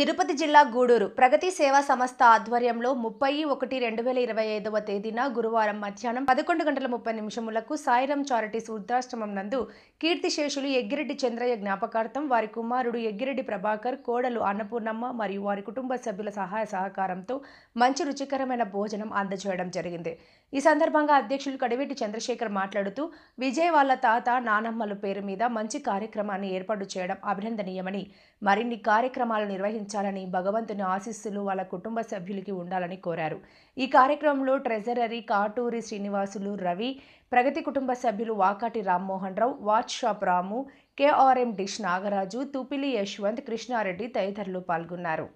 తిరుపతి జిల్లా గూడూరు ప్రగతి సేవా సంస్థ ఆధ్వర్యంలో ముప్పై ఒకటి రెండు వేల ఇరవై ఐదవ తేదీన గురువారం మధ్యాహ్నం పదకొండు గంటల ముప్పై నిమిషములకు సాయిరం చారిటీస్ వృద్ధాశ్రమం నందు కీర్తిశేషులు ఎగ్గిరెడ్డి చంద్రయ్య జ్ఞాపకార్థం వారి కుమారుడు ఎగ్గిరెడ్డి ప్రభాకర్ కోడలు అన్నపూర్ణమ్మ మరియు వారి కుటుంబ సభ్యుల సహాయ సహకారంతో మంచి రుచికరమైన భోజనం అందజేయడం జరిగింది. ఈ సందర్భంగా అధ్యక్షులు కడివెట్టి చంద్రశేఖర్ మాట్లాడుతూ విజయ్ వాళ్ళ తాత నానమ్మల పేరు మీద మంచి కార్యక్రమాన్ని ఏర్పాటు చేయడం అభినందనీయమని మరిన్ని కార్యక్రమాలు నిర్వహించారు నిర్వహించాలని భగవంతుని ఆశీస్సులు వాళ్ళ కుటుంబ సభ్యులకి ఉండాలని కోరారు ఈ కార్యక్రమంలో ట్రెజరరీ కాటూరి శ్రీనివాసులు రవి ప్రగతి కుటుంబ సభ్యులు Vakati Rammohan Rao watch shop Ramu KRM dish Nagaraju Tupili Yashwant Krishna Reddy తదితరులు పాల్గొన్నారు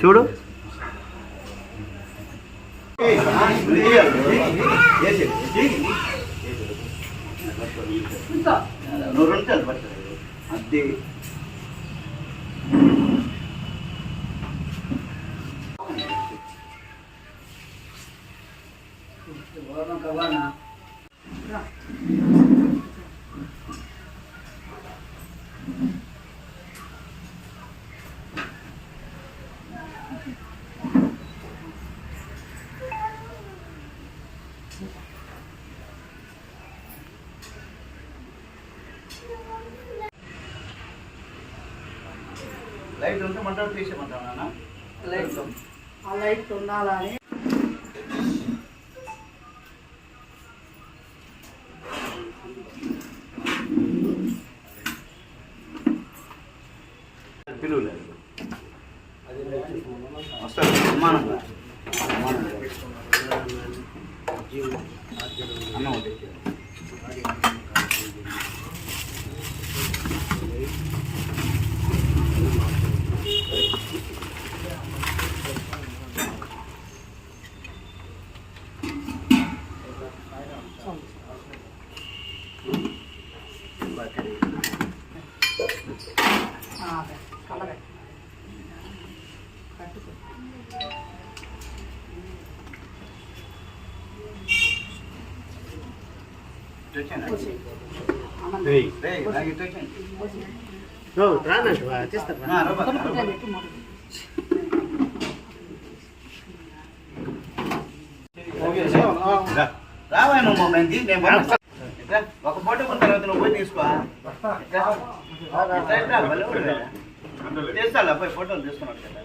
చూడు నువ్వు రెండు 对 లైట్ ఉంటే మంట తీసేమంటావు నాన్న? లైట్. ఆ లైట్ ఉండాలని. పిలువలేదు. వస్తారు సమానంగా. సమానంగా. రావా నువ్వు నేను ఒక ఫోటో కొన్న తర్వాత నువ్వు పోయి తీసుకో. పోయి ఫోటోలు తీసుకున్నాడు కదా.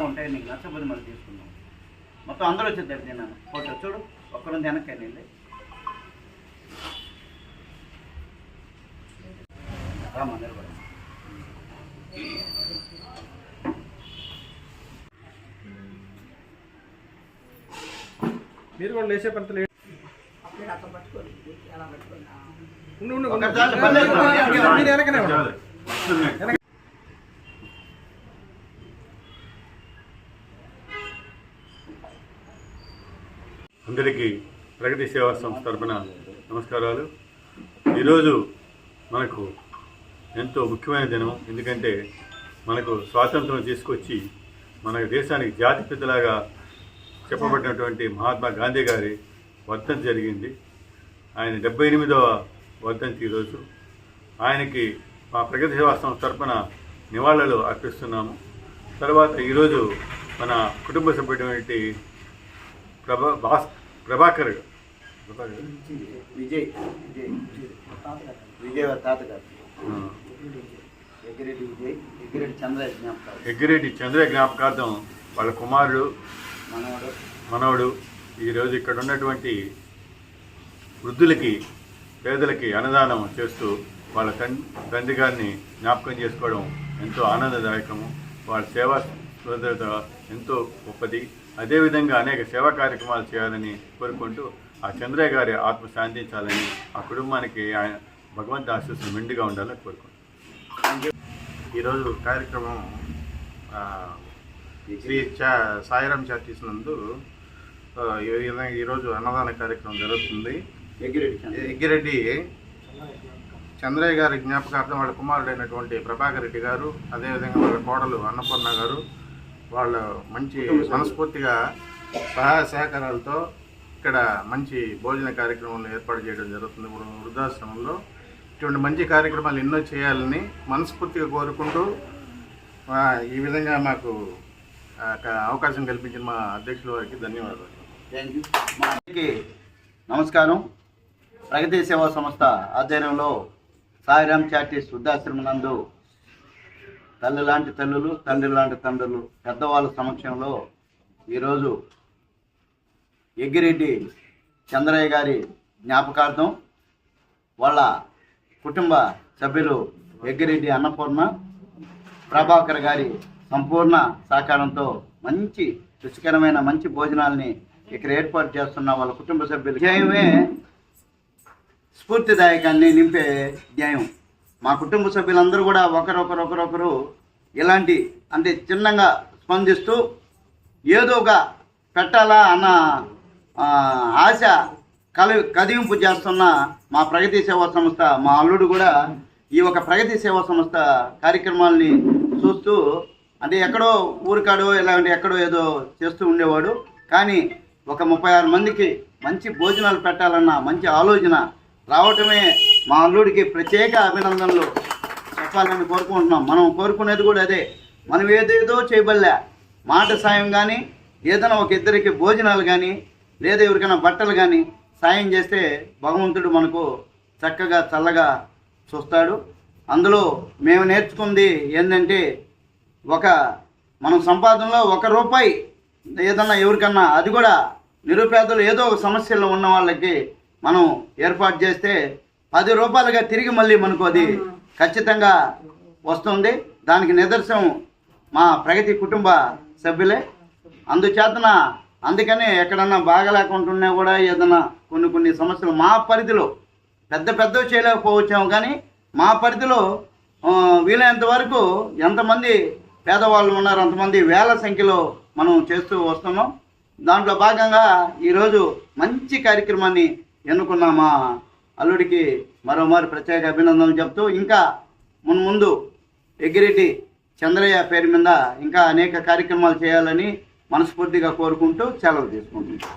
ఉంటాయి? నీకు నచ్చబోదు మళ్ళీ తీసుకుందాం. మొత్తం అందరూ వచ్చేద్దరు నేను ఫోటో చూడు. ఒక్కరుంది వెనక్కి వెళ్ళి నిలబడు మీరు కూడా లేచే. ఉండు ఉండు. మీరు వెనకనే ఉండండి. అందరికీ ప్రగతి సేవా సంస్థ తరపున నమస్కారాలు. ఈరోజు మనకు ఎంతో ముఖ్యమైన దినం ఎందుకంటే మనకు స్వాతంత్రం తీసుకొచ్చి మన దేశానికి జాతి పితలాగా చెప్పబడినటువంటి మహాత్మా గాంధీ గారి వర్ధంతి జరిగింది ఆయన డెబ్బై ఎనిమిదవ వర్ధంతి ఈరోజు ఆయనకి మా ప్రగతి సేవా సంస్థ తరపున నివాళులు అర్పిస్తున్నాము తర్వాత ఈరోజు మన కుటుంబ సభ్యుడైనటువంటి ప్రభా భాస్ ప్రభాకర్ విజయ్ విజయ్ విజయ్ తాతగారు విజయ్ ఎగ్గిరెడ్డి చంద్ర జ్ఞాపకార్థం వాళ్ళ కుమారుడు మనవాడు. మనవడు ఈరోజు ఇక్కడ ఉన్నటువంటి వృద్ధులకి పేదలకి అన్నదానం చేస్తూ వాళ్ళ తండ్రి తండ్రి గారిని జ్ఞాపకం చేసుకోవడం ఎంతో ఆనందదాయకము. వాళ్ళ సేవా స్పృహత ఎంతో గొప్పది. అదేవిధంగా అనేక సేవా కార్యక్రమాలు చేయాలని కోరుకుంటూ ఆ చంద్రయ్య గారి ఆత్మ శాంతించాలని ఆ కుటుంబానికి ఆయన భగవంతు ఆశీస్సులు మెండుగా ఉండాలని కోరుకుంటున్నాను. ఈరోజు కార్యక్రమం శ్రీ చా సాయిరాం చార్టీస్ నందు ఈరోజు అన్నదాన కార్యక్రమం జరుగుతుంది. ఎగ్గిరెడ్డి చంద్రయ్య గారి జ్ఞాపకార్థం వాళ్ళ కుమారుడైనటువంటి ప్రభాకర్ రెడ్డి గారు అదేవిధంగా వాళ్ళ కోడలు అన్నపూర్ణ గారు వాళ్ళ మంచి మనస్ఫూర్తిగా సహాయ సహకారాలతో ఇక్కడ మంచి భోజన కార్యక్రమాలను ఏర్పాటు చేయడం జరుగుతుంది. వృద్ధాశ్రమంలో ఇటువంటి మంచి కార్యక్రమాలు ఎన్నో చేయాలని మనస్ఫూర్తిగా కోరుకుంటూ ఈ విధంగా మాకు ఒక అవకాశం కల్పించిన మా అధ్యక్షుల వారికి ధన్యవాదాలు. థ్యాంక్ యూ మా నమస్కారం. ప్రగతి సేవా సంస్థ ఆధ్వర్యంలో సాయిరామ్ చారిటీస్ వృద్ధాశ్రమం నందు తల్లి లాంటి తల్లులు తండ్రి లాంటి తండ్రులు పెద్దవాళ్ళ సమక్షంలో ఈరోజు ఎగ్గిరెడ్డి చంద్రయ్య గారి జ్ఞాపకార్థం వాళ్ళ కుటుంబ సభ్యులు ఎగ్గిరెడ్డి అన్నపూర్ణ ప్రభాకర్ గారి సంపూర్ణ సహకారంతో మంచి రుచికరమైన మంచి భోజనాల్ని ఇక్కడ ఏర్పాటు చేస్తున్న వాళ్ళ కుటుంబ సభ్యులు. ధ్యేయమే స్ఫూర్తిదాయకాన్ని నింపే ధ్యేయం మా కుటుంబ సభ్యులందరూ కూడా ఒకరొకరొకరొకరు ఇలాంటి అంటే చిన్నగా స్పందిస్తూ ఏదో ఒక పెట్టాలా అన్న ఆశ కలి కదివింపు చేస్తున్న మా ప్రగతి సేవా సంస్థ మా అల్లుడు కూడా ఈ ఒక ప్రగతి సేవా సంస్థ కార్యక్రమాల్ని చూస్తూ అంటే ఎక్కడో ఊరికాడో ఇలాంటి ఎక్కడో ఏదో చేస్తూ ఉండేవాడు. కానీ ఒక ముప్పై ఆరు మందికి మంచి భోజనాలు పెట్టాలన్న మంచి ఆలోచన రావటమే మా అల్లుడికి ప్రత్యేక అభినందనలు చెప్పాలని కోరుకుంటున్నాం. మనం కోరుకునేది కూడా అదే. మనం ఏదేదో చేయబడలే. మాట సాయం కానీ ఏదైనా ఒక ఇద్దరికి భోజనాలు కానీ లేదా ఎవరికైనా బట్టలు కానీ సాయం చేస్తే భగవంతుడు మనకు చక్కగా చల్లగా చూస్తాడు. అందులో మేము నేర్చుకుంది ఏంటంటే ఒక మనం సంపాదనలో ఒక రూపాయి ఏదన్నా ఎవరికన్నా అది కూడా నిరుపేదలు ఏదో ఒక సమస్యలో ఉన్న వాళ్ళకి మనం ఏర్పాటు చేస్తే పది రూపాయలుగా తిరిగి మళ్ళీ మనకు అది ఖచ్చితంగా వస్తుంది. దానికి నిదర్శనం మా ప్రగతి కుటుంబ సభ్యులే. అందుచేతన అందుకనే ఎక్కడన్నా బాగలేకుంటున్నా కూడా ఏదన్నా కొన్ని కొన్ని సమస్యలు మా పరిధిలో పెద్ద పెద్దవి చేయలేకపోవచ్చాము కానీ మా పరిధిలో వీలైనంత వరకు ఎంతమంది పేదవాళ్ళు ఉన్నారు అంతమంది వేల సంఖ్యలో మనం చేస్తూ వస్తున్నాం దాంట్లో భాగంగా ఈరోజు మంచి కార్యక్రమాన్ని ఎన్నుకున్న మా అల్లుడికి మరోమారు ప్రత్యేక అభినందనలు చెప్తూ ఇంకా మున్ముందు ఎగ్గిరెడ్డి చంద్రయ్య పేరు మీద ఇంకా అనేక కార్యక్రమాలు చేయాలని మనస్ఫూర్తిగా కోరుకుంటూ సెలవు తీసుకుంటున్నాం.